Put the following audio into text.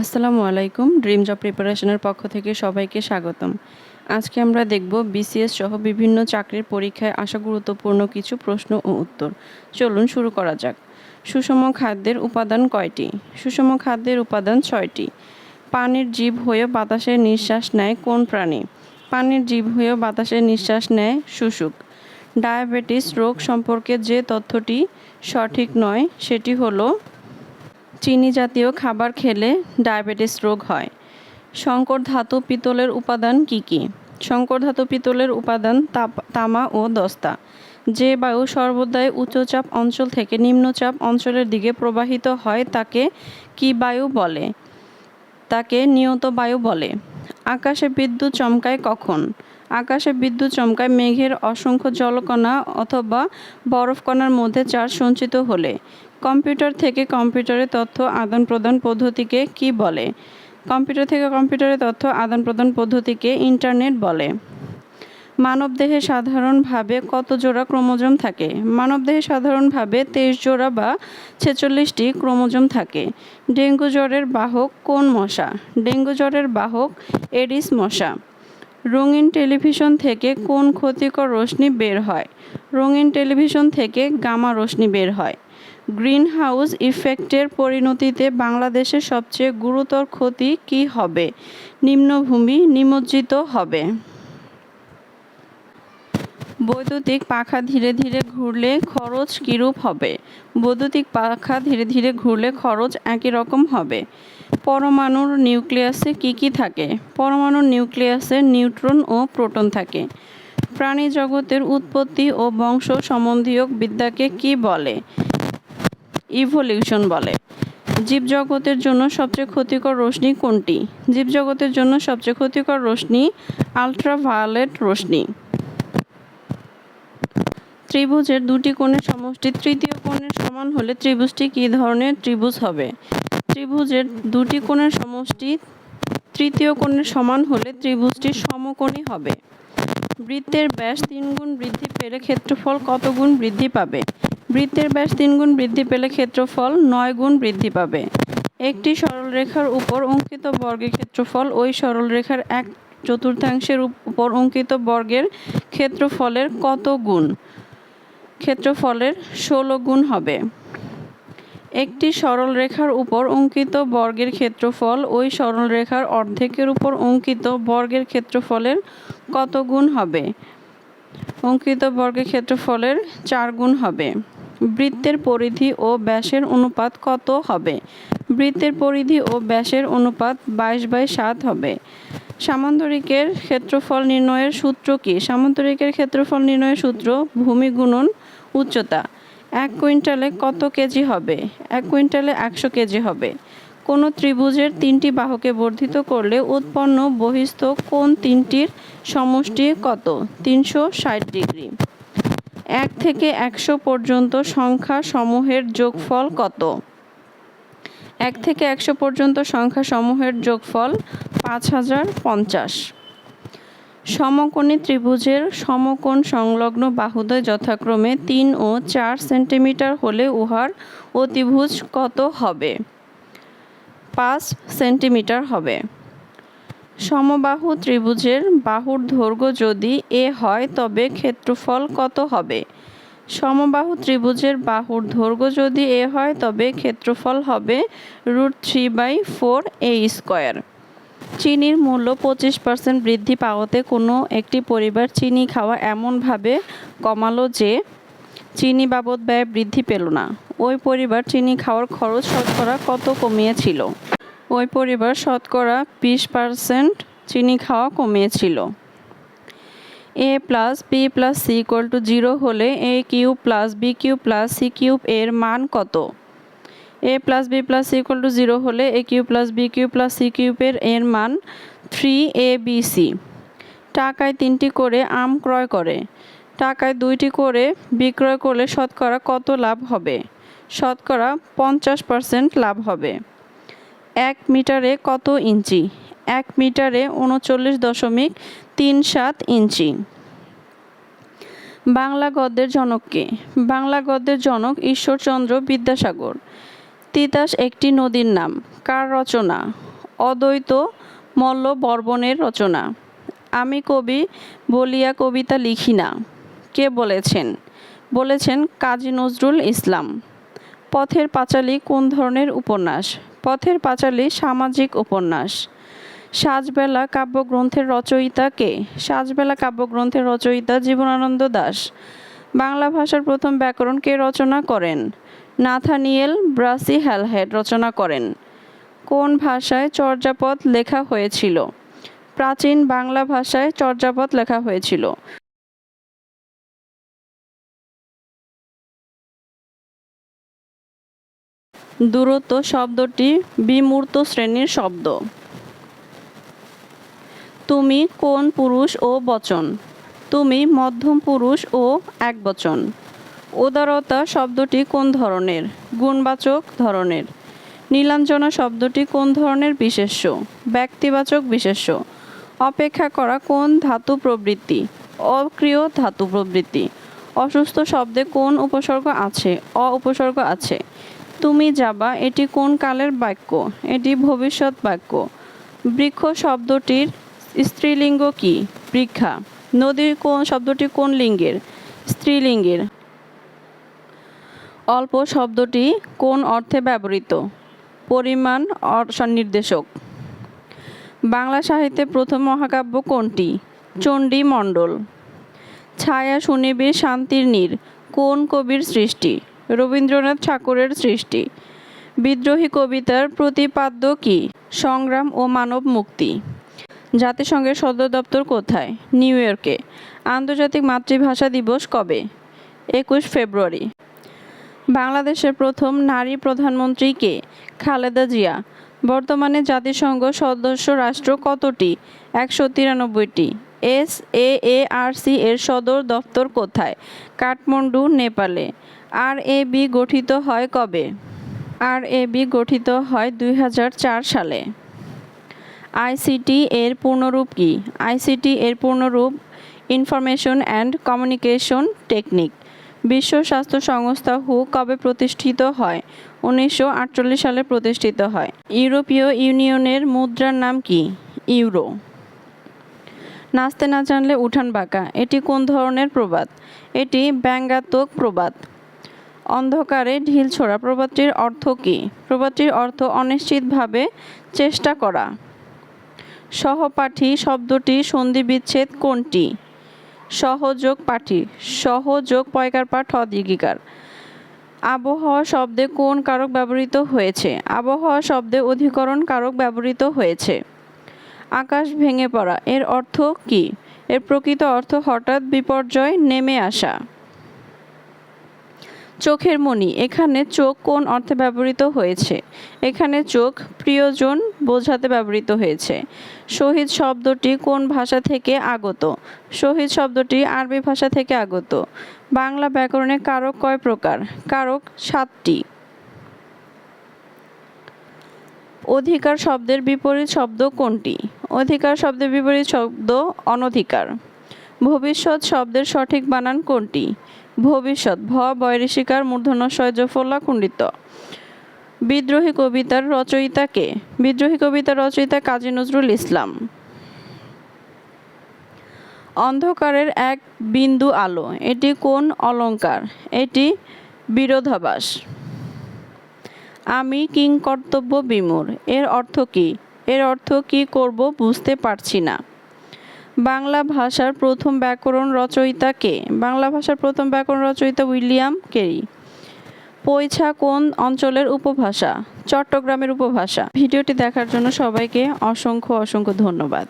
আসসালামু আলাইকুম dream job প্রিপারেশনের পক্ষ থেকে সবাইকে স্বাগতম। আজকে আমরা দেখব বিসিএস সহ বিভিন্ন চাকরির পরীক্ষায় আসা গুরুত্বপূর্ণ কিছু প্রশ্ন ও উত্তর। চলুন শুরু করা যাক। সুষম খাদ্যের উপাদান কয়টি? সুষম খাদ্যের উপাদান ছয়টি। পানির জীব হয়ে বাতাসে নিঃশ্বাস নেয় কোন প্রাণী? পানির জীব হয়ে বাতাসে নিঃশ্বাস নেয় শুশুক। ডায়াবেটিস রোগ সম্পর্কে যে তথ্যটি সঠিক নয়, সেটি হলো চিনি জাতীয় খাবার খেলে ডায়াবেটিস রোগ হয়। সংকর ধাতু পিতলের উপাদান কি কি? সংকর ধাতু পিতলের উপাদান তামা ও দস্তা। যে বায়ু সর্বদাই উচ্চচাপ অঞ্চল থেকে নিম্নচাপ অঞ্চলের দিকে প্রবাহিত হয় তাকে কি বায়ু বলে? তাকে নিয়ত বায়ু বলে। আকাশে বিদ্যুৎ চমকায় কখন? আকাশে বিদ্যুৎ চমকায় মেঘের অসংখ্য জলকণা অথবা বরফকণার মধ্যে চার্জ সঞ্চিত হলে। কম্পিউটার থেকে কম্পিউটারে তথ্য আদান প্রদান পদ্ধতিকে কি বলে? কম্পিউটার থেকে কম্পিউটারে তথ্য আদান প্রদান পদ্ধতিকে ইন্টারনেট বলে। মানবদেহে সাধারণভাবে কত জোড়া ক্রোমোজোম থাকে? মানবদেহে সাধারণভাবে তেইশ জোড়া বা ছেচল্লিশটি ক্রোমোজোম থাকে। ডেঙ্গু জ্বরের বাহক কোন মশা? ডেঙ্গু জ্বরের বাহক এডিস মশা। রঙিন টেলিভিশন থেকে কোন ক্ষতিকর রশ্মি বের হয়? রঙিন টেলিভিশন থেকে গামা রশ্মি বের হয়। গ্রিন হাউস ইফেক্টের পরিণতিতে বাংলাদেশের সবচেয়ে গুরুতর ক্ষতি কি হবে? নিম্নভূমি নিমজ্জিত হবে। বৈদ্যুতিক পাখা ধীরে ধীরে ঘুরলে খরচ কীরূপ হবে? বৈদ্যুতিক পাখা ধীরে ধীরে ঘুরলে খরচ একই রকম হবে। পরমাণুর নিউক্লিয়াসে কি কি থাকে? পরমাণুর নিউক্লিয়াসে নিউট্রন ও প্রোটন থাকে। প্রাণী জগতের উৎপত্তি ও বংশ সম্বন্ধীয় বিদ্যাকে কি বলে? ইভলিউশন বলে। জীবজগতের জন্য সবচেয়ে ক্ষতিকর রশ্মি কোনটি? জীবজগতের জন্য সবচেয়ে ক্ষতিকর রশ্মি আলট্রাভায়োলেট রশ্মি। ত্রিভুজের দুটি কোণের সমষ্টি তৃতীয় কোণের সমান হলে ত্রিভুজটি কী ধরনের ত্রিভুজ হবে? ত্রিভুজের দুটি কোণের সমষ্টি তৃতীয় কোণের সমান হলে ত্রিভুজটি সমকোণী হবে। বৃত্তের ব্যাস তিন গুণ বৃদ্ধি পেলে ক্ষেত্রফল কত গুণ বৃদ্ধি পাবে? বৃত্তের ব্যাস তিন গুণ বৃদ্ধি পেলে ক্ষেত্রফল নয় গুণ বৃদ্ধি পাবে। একটি সরলরেখার উপর অঙ্কিত বর্গের ক্ষেত্রফল ওই সরলরেখার এক চতুর্থাংশের উপর অঙ্কিত বর্গের ক্ষেত্রফলের কত গুণ? ক্ষেত্রফলের ষোলো গুণ হবে। একটি সরল রেখার উপর অঙ্কিত বর্গের ক্ষেত্রফল, ওই সরল রেখার অর্ধেকের উপর অঙ্কিত বর্গের ক্ষেত্রফলের কত গুণ হবে? অঙ্কিত বর্গের ক্ষেত্রফলের চার গুণ হবে। বৃত্তের পরিধি ও ব্যাসের অনুপাত কত হবে? বৃত্তের পরিধি ও ব্যাসের অনুপাত বাইশ বাই সাত হবে। সামান্তরিকের ক্ষেত্রফল নির্ণয়ের সূত্র কি? সামান্তরিকের ক্ষেত্রফল নির্ণয়ের সূত্র ভূমি গুণন উচ্চতা। এক কুইন্টালে কত কেজি হবে? এক কুইন্টালে একশো কেজি হবে। কোনো ত্রিভুজের তিনটি বাহুকে বর্ধিত করলে উৎপন্ন বহিস্থ কোন তিনটির সমষ্টি কত? তিনশো ষাট ডিগ্রি। এক থেকে একশো পর্যন্ত সংখ্যা সমূহের যোগফল কত? এক থেকে একশো পর্যন্ত সংখ্যা সমূহের যোগফল পাঁচ হাজার পঞ্চাশ। সমকোণী ত্রিভুজের সমকোণ সংলগ্ন বাহুদ্বয় যথাক্রমে তিন ও চার সেন্টিমিটার হলে উহার অতিভুজ কত হবে? পাঁচ সেন্টিমিটার হবে। সমবাহু ত্রিভুজের বাহুর দৈর্ঘ্য যদি এ হয়, তবে ক্ষেত্রফল কত হবে? সমবাহু ত্রিভুজের বাহুর দৈর্ঘ্য যদি এ হয়, তবে ক্ষেত্রফল হবে root three by four a square. চিনির মূল্য পঁচিশ পার্সেন্ট বৃদ্ধি পাওয়াতে কোনো একটি পরিবার চিনি খাওয়া এমনভাবে কমালো যে চিনি বাবদ ব্যয় বৃদ্ধি পেল না। ওই পরিবার চিনি খাওয়ার খরচ শতকরা কত কমিয়েছিল? ওই পরিবার শতকরা বিশ পার্সেন্ট চিনি খাওয়া কমিয়েছিল। A plus b plus c equal to zero হলে a cube plus b cube plus c cube এর মান কত? A plus b plus equal to zero হলে a cube plus b cube plus c কিউবের এর মান থ্রি এ বি সি টাকায় তিনটি করে আম ক্রয় করে। টাকায় দুইটি করে বিক্রয় করলে শতকরা কত লাভ হবে? শতকরা পঞ্চাশ পার্সেন্ট লাভ হবে। এক মিটারে কত ইঞ্চি? এক মিটারে উনচল্লিশ দশমিক তিন সাত ইঞ্চি। বাংলা গদ্যের জনককে বাংলা গদ্যের জনক ঈশ্বরচন্দ্র বিদ্যাসাগর। তিতাস একটি নদীর নাম। কার রচনা? অদ্বৈত মল্ল বর্বনের রচনা। আমি কবি বলিয়া কবিতা লিখি না। কে বলেছেন? বলেছেন কাজী নজরুল ইসলাম। পথের পাঁচালী কোন ধরনের উপন্যাস? পথের পাঁচালী সামাজিক উপন্যাস। সাজবেলা কাব্যগ্রন্থের রচয়িতা কে? সাজবেলা কাব্যগ্রন্থের রচয়িতা জীবনানন্দ দাশ বাংলা ভাষার প্রথম ব্যাকরণ কে রচনা করেন? নাথানিয়েল ব্রাসি হ্যালহেড রচনা করেন। কোন ভাষায় চর্যাপদ লেখা হয়েছিল? প্রাচীন বাংলা ভাষায় চর্যাপদ লেখা হয়েছিল। দূরত্ব শব্দটি বিমূর্ত শ্রেণির শব্দ। তুমি কোন পুরুষ ও বচন? তুমি মধ্যম পুরুষ ও একবচন। উদারতা শব্দটি কোন ধরনের? গুণবাচক ধরনের। নীলাঞ্জনা শব্দটি কোন ধরনের বিশেষ্য? ব্যক্তিবাচক বিশেষ্য। অপেক্ষা করা কোন ধাতু প্রবৃত্তি? অক্রিয় ধাতু প্রবৃত্তি। অসুস্থ শব্দে কোন উপসর্গ আছে? অ উপসর্গ আছে। তুমি যাবা, এটি কোন কালের বাক্য? এটি ভবিষ্যৎ বাক্য। বৃক্ষ শব্দটির স্ত্রীলিঙ্গ কি? বৃক্ষা। নদীর কোন, শব্দটি কোন লিঙ্গের? স্ত্রীলিঙ্গের। অল্প শব্দটি কোন অর্থে ব্যবহৃত? পরিমাণ নির্দেশক বাংলা সাহিত্যে প্রথম মহাকাব্য কোনটি? চণ্ডী মণ্ডল ছায়া সুনিবিড় শান্তির নীর, কোন কবির সৃষ্টি? রবীন্দ্রনাথ ঠাকুরের সৃষ্টি। বিদ্রোহী কবিতার প্রতিপাদ্য কি? সংগ্রাম ও মানব মুক্তি। জাতিসংঘের সদর দপ্তর কোথায়? নিউ ইয়র্কে। আন্তর্জাতিক মাতৃভাষা দিবস কবে? একুশ ফেব্রুয়ারি। বাংলাদেশের প্রথম নারী প্রধানমন্ত্রী কে? খালেদা জিয়া। বর্তমানে জাতিসংঘ সদস্য রাষ্ট্র কতটি? একশো তিরানব্বইটি। S A A R C এর সদর দপ্তর কোথায়? কাঠমান্ডু, নেপালে। আর এ বি গঠিত হয় কবে? আর এ বি গঠিত হয় দুই হাজার চার সালে। আইসিটি এর পূর্ণরূপ কি? আইসিটি এর পূর্ণরূপ ইনফরমেশন অ্যান্ড কমিউনিকেশন টেকনিক। বিশ্ব স্বাস্থ্য সংস্থা হু কবে প্রতিষ্ঠিত হয়? উনিশশো আটচল্লিশ সালে প্রতিষ্ঠিত হয়। ইউরোপীয় ইউনিয়নের মুদ্রার নাম কি? ইউরো। নাচতে না জানলে উঠান বাঁকা। এটি কোন ধরনের প্রবাদ? এটি ব্যঙ্গাত্মক প্রবাদ। অন্ধকারে ঢিল ছোড়া। প্রবাদটির অর্থ কী? প্রবাদটির অর্থ অনিশ্চিতভাবে চেষ্টা করা। সহপাঠী শব্দটি সন্ধি বিচ্ছেদ কোনটি? সহযোগ পাঠি সহযোগ পয়কার পাঠ অদীর্ঘিকার আবহাওয়া শব্দে কোন কারক ব্যবহৃত হয়েছে? আবহাওয়া শব্দে অধিকরণ কারক ব্যবহৃত হয়েছে। আকাশ ভেঙে পড়া, এর অর্থ কি? এর প্রকৃত অর্থ হঠাৎ বিপর্যয়, নেমে আসা। চোখের মণি, এখানে চোখ কোন অর্থে ব্যবহৃত হয়েছে? এখানে চোখ প্রিয়জন বোঝাতে ব্যবহৃত হয়েছে। শহীদ শব্দটি কোন ভাষা থেকে আগত? শহীদ শব্দটি আরবি ভাষা থেকে আগত। বাংলা ব্যাকরণে কারক কয় প্রকার? কারক সাতটি। অধিকার শব্দের বিপরীত শব্দ কোনটি? অধিকার শব্দের বিপরীত শব্দ অনধিকার। ভবিষ্যৎ শব্দের সঠিক বানান কোনটি? ভবিষ্যৎ, ভ. বৈরিশিকার মূর্ধন্য সহজফলা খণ্ডিত। বিদ্রোহী কবিতার রচয়িতা কে? বিদ্রোহী কবিতার রচয়িতা কাজী নজরুল ইসলাম। অন্ধকারের এক বিন্দু আলো, এটি কোন অলঙ্কার? এটি বিরোধাবাস আমি কিংকর্তব্য বিমূর, এর অর্থ কী? এর অর্থ কী করব বুঝতে পারছি না। বাংলা ভাষার প্রথম ব্যাকরণ রচয়িতা কে? বাংলা ভাষার প্রথম ব্যাকরণ রচয়িতা উইলিয়াম কেরি। পৈছা কোন অঞ্চলের উপভাষা? চট্টগ্রামের উপভাষা। ভিডিওটি দেখার জন্য সবাইকে অসংখ্য অসংখ্য ধন্যবাদ।